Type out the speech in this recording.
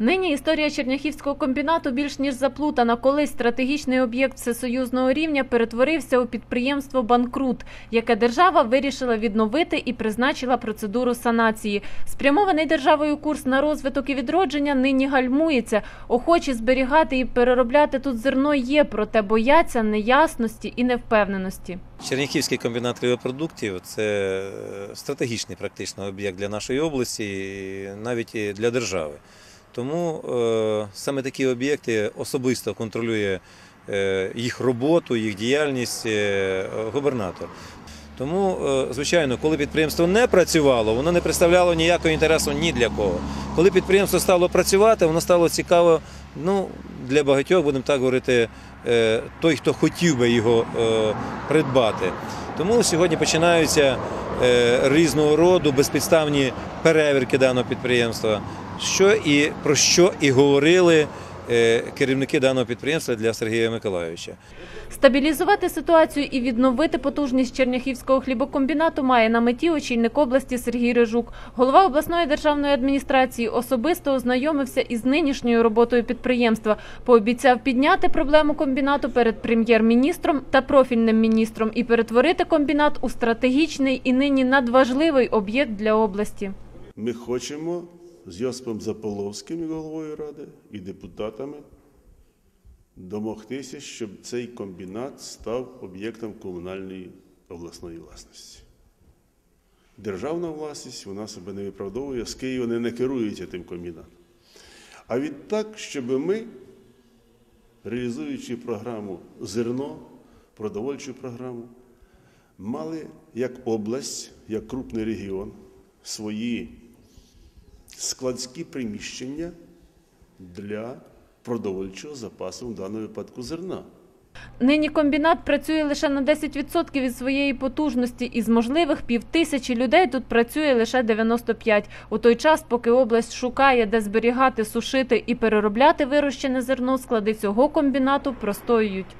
Нині історія Черняхівського комбінату більш ніж заплутана. Колись стратегічний об'єкт всесоюзного рівня перетворився у підприємство банкрут, яке держава вирішила відновити і призначила процедуру санації. Спрямований державою курс на розвиток і відродження нині гальмується. Охочі зберігати і переробляти тут зерно є, проте бояться неясності і невпевненості. Черніхівський комбінат хлібопродуктів це стратегічний практично об'єкт для нашої області, і навіть для держави. Тому е, саме такі об'єкти особисто контролює е, їх роботу, їх діяльність е, губернатор. Тому, звичайно, коли підприємство не працювало, воно не представляло ніякого інтересу ні для кого. Коли підприємство стало працювати, воно стало цікаво ну, для багатьох, будемо так говорити, той, хто хотів би його придбати. Тому сьогодні починаються різного роду безпідставні перевірки даного підприємства, що і про що і говорили е, керівники даного підприємства для Сергія Миколайовича. Стабілізувати ситуацію і відновити потужність Черняхівського хлібокомбінату має на меті очільник області Сергій Рижук. Голова обласної державної адміністрації особисто ознайомився із нинішньою роботою підприємства. Пообіцяв підняти проблему комбінату перед прем'єр-міністром та профільним міністром і перетворити комбінат у стратегічний і нині надважливий об'єкт для області. Ми хочемо з Йосипом Заполовським, головою ради, і депутатами домогтися, щоб цей комбінат став об'єктом комунальної обласної власності. Державна власність вона себе не виправдовує, з Києва не, не керується тим комбінатом. А відтак, щоб ми, реалізуючи програму зерно, продовольчу програму, мали як область, як крупний регіон свої складські приміщення для продовольчого запасу, в даному випадку зерна. Нині комбінат працює лише на 10% від своєї потужності. Із можливих півтисячі людей тут працює лише 95. У той час, поки область шукає, де зберігати, сушити і переробляти вирощене зерно, склади цього комбінату простоюють.